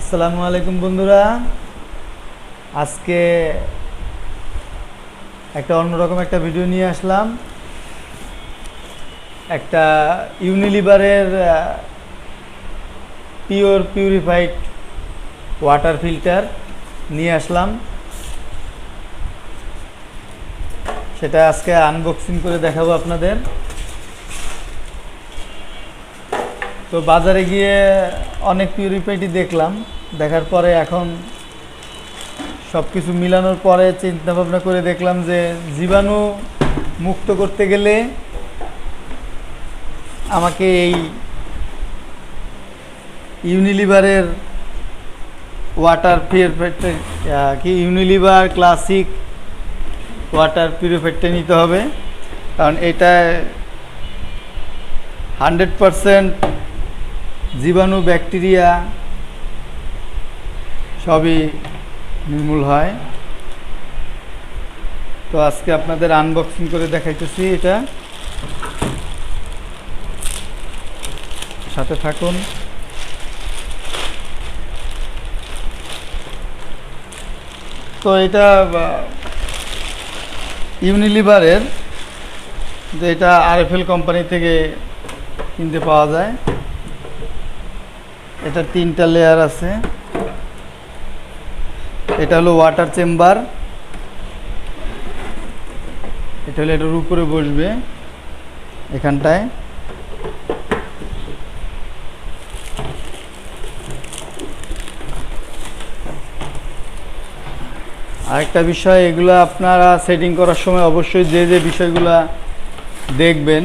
আসসালামু আলাইকুম বন্ধুরা। আজকে একটা অন্যরকম একটা ভিডিও নিয়ে আসলাম। একটা ইউনিলিভারের পিওর পিউরিফাইড ওয়াটার ফিল্টার নিয়ে আসলাম। সেটা আজকে আনবক্সিং করে দেখাবো আপনাদের। তো বাজারে গিয়ে অনেক পিউরিফাইডই দেখলাম। দেখার পরে এখন সব কিছু মিলানোর পরে চিন্তা ভাবনা করে দেখলাম যে জীবাণু মুক্ত করতে গেলে আমাকে এই ইউনিলিভারের ওয়াটার পিউরিফাইডটা কি ইউনিলিভার ক্লাসিক ওয়াটার পিউরিফাইডটা নিতে হবে। কারণ এটা হান্ড্রেড পারসেন্ট জীবাণু, ব্যাকটেরিয়া সবই নির্মূল হয়। তো আজকে আপনাদের আনবক্সিং করে দেখাইতেছি এটা। সাথে থাকুন। তো এটা ইউনিলিভারের যে এটা আরএফএল কোম্পানি থেকে কিনতে পাওয়া যায়। এটা তিনটা লেয়ার আছে। এটা হলো ওয়াটার চেম্বার এটা হলো এটার উপরে বসবে এখানটায়। আরেকটা বিষয়, এগুলো আপনারা সেটিং করার সময় অবশ্যই যে যে বিষয়গুলো দেখবেন,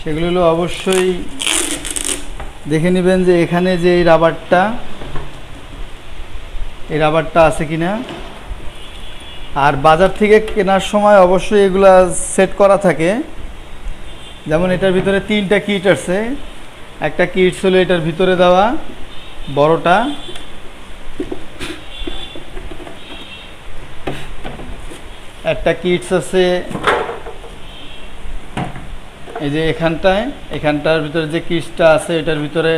সেগুলো অবশ্যই দেখে নেবেন যে এখানে যে এই রাবারটা এই রাবারটা আছে কিনা। আর বাজার থেকে কেনার সময় অবশ্যই এগুলা সেট করা থাকে। যেমন এটার ভিতরে তিনটা কিট আছে। একটা কিটস হলো এটার ভিতরে দেওয়া, বড়টা। একটা কিটস আছে এই যে এখানটায়, এখানটার ভিতরে যে কিটসটা আছে, এটার ভিতরে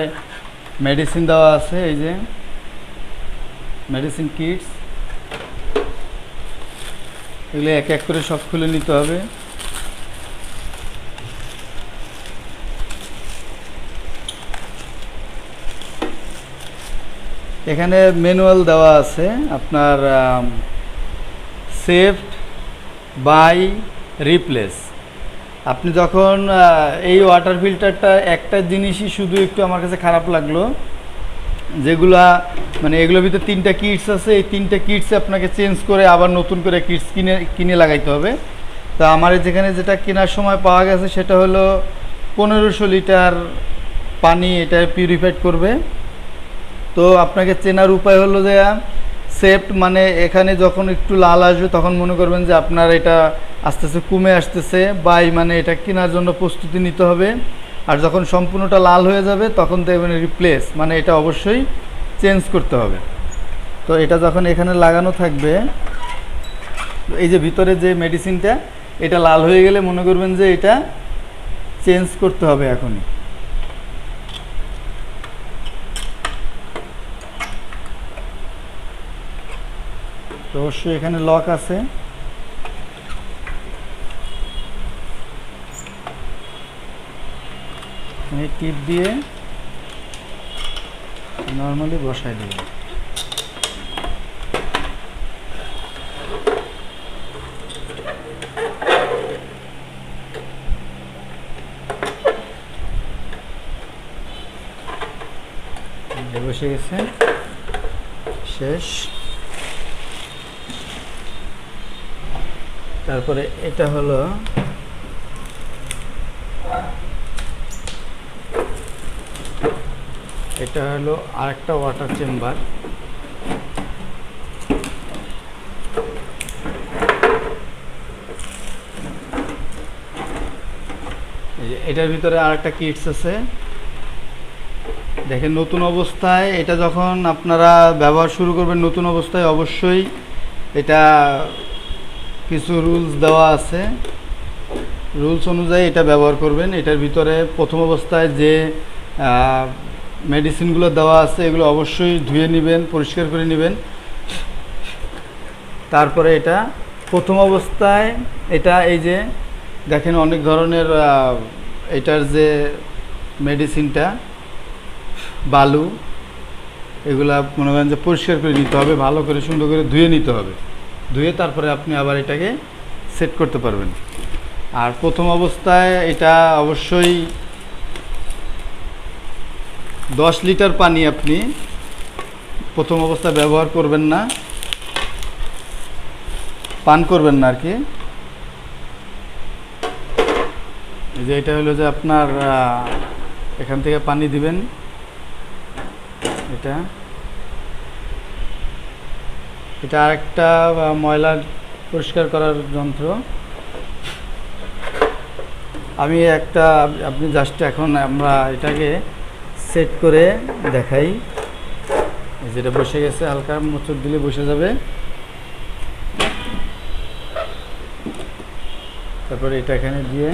মেডিসিন দেওয়া আছে, এই যে মেডিসিন কিটস এগুলো এক এক করে সব খুলে নিতে হবে। এখানে ম্যানুয়াল দেওয়া আছে, আপনার সেফট বাই রিপ্লেস আপনি যখন এই ওয়াটার ফিল্টারটা একটা জিনিসই শুধু একটু আমার কাছে খারাপ লাগল, যেগুলা মানে এগুলোর ভিতরে তিনটা কিটস আছে, এই তিনটা কিটস আপনাকে চেঞ্জ করে আবার নতুন করে কিটস কিনে কিনে লাগাইতে হবে। তা আমার যেখানে যেটা কেনার সময় পাওয়া গেছে সেটা হলো পনেরোশো লিটার পানি এটা পিউরিফাইড করবে। তো আপনাকে চেনার উপায় হলো যে সেফট মানে এখানে যখন একটু লাল আসবে তখন মনে করবেন যে আপনার এটা আস্তে আস্তে কমে আসতেছে। বাই মানে এটা কেনার জন্য প্রস্তুতি নিতে হবে। আর যখন সম্পূর্ণটা লাল হয়ে যাবে তখন দেখবেন রিপ্লেস মানে এটা অবশ্যই চেঞ্জ করতে হবে। তো এটা যখন এখানে লাগানো থাকবে এই যে ভিতরে যে মেডিসিনটা এটা লাল হয়ে গেলে মনে করবেন যে এটা চেঞ্জ করতে হবে এখনই। তো অবশ্যই এখানে লক আছে। টিপ দিয়ে নর্মালি বসাই দেবে। বসে গেছে। শেষ। তারপরে এটা হলো এটা হলো আরেকটা ওয়াটার চেম্বার। এটার ভিতরে আরেকটা কিটস আছে। দেখেন নতুন অবস্থায় এটা যখন আপনারা ব্যবহার শুরু করবেন নতুন অবস্থায় অবশ্যই এটা কিছু রুলস দেওয়া আছে। রুলস অনুযায়ী এটা ব্যবহার করবেন। এটার ভিতরে প্রথম অবস্থায় যে মেডিসিনগুলো দেওয়া আছে, এগুলো অবশ্যই ধুয়ে নেবেন, পরিষ্কার করে নেবেন। তারপরে এটা প্রথম অবস্থায় এটা এই যে, দেখেন অনেক ধরনের এটার যে মেডিসিনটা বালু, এগুলা মনে করেন যে পরিষ্কার করে নিতে হবে, ভালো করে সুন্দর করে ধুয়ে নিতে হবে। ধুয়ে তারপরে আপনি আবার এটাকে সেট করতে পারবেন। আর প্রথম অবস্থায় এটা অবশ্যই দশ লিটার পানি আপনি প্রথম অবস্থায় ব্যবহার করবেন না, পান করবেন না আর কি। যে এটা হলো যে আপনার এখান থেকে পানি দিবেন, এটা। এটা আরেকটা ময়লা পরিষ্কার করার যন্ত্র। আমি একটা, আপনি জাস্ট এখন আমরা এটাকে সেট করে দেখাই। যেটা বসে গেছে, হালকা মোচড় দিলে বসে যাবে। তারপরে এটা এখানে দিয়ে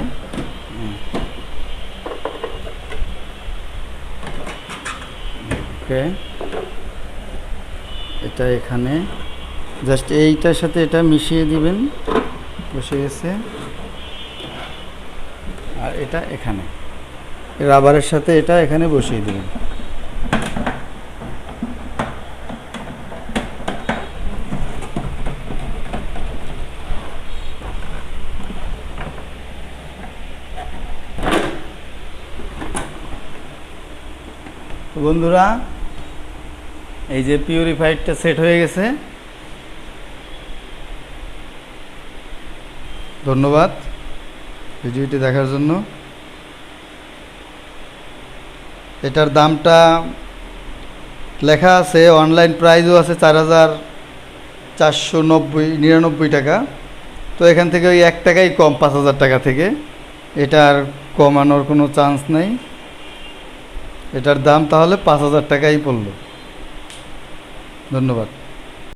ওকে। এটা এখানে জাস্ট এইটার সাথে এটা মিশিয়ে দিবেন। বসে গেছে। আর এটা এখানে। রাবারের সাথে এটা এখানে বসিয়ে দিবেন। বন্ধুরা, এই যে পিউরিফাইডটা সেট হয়ে গেছে। ধন্যবাদ ভিডিওটি দেখার জন্য। এটার দামটা লেখা আছে, অনলাইন প্রাইসও আছে চার হাজার চারশো নব্বই, নিরানব্বই টাকা। তো এখান থেকে ওই এক টাকাই কম, পাঁচ হাজার টাকা থেকে। এটা আর কমানোর কোনো চান্স নেই। এটার দাম তাহলে পাঁচ হাজার টাকাই পড়ল। ধন্যবাদ।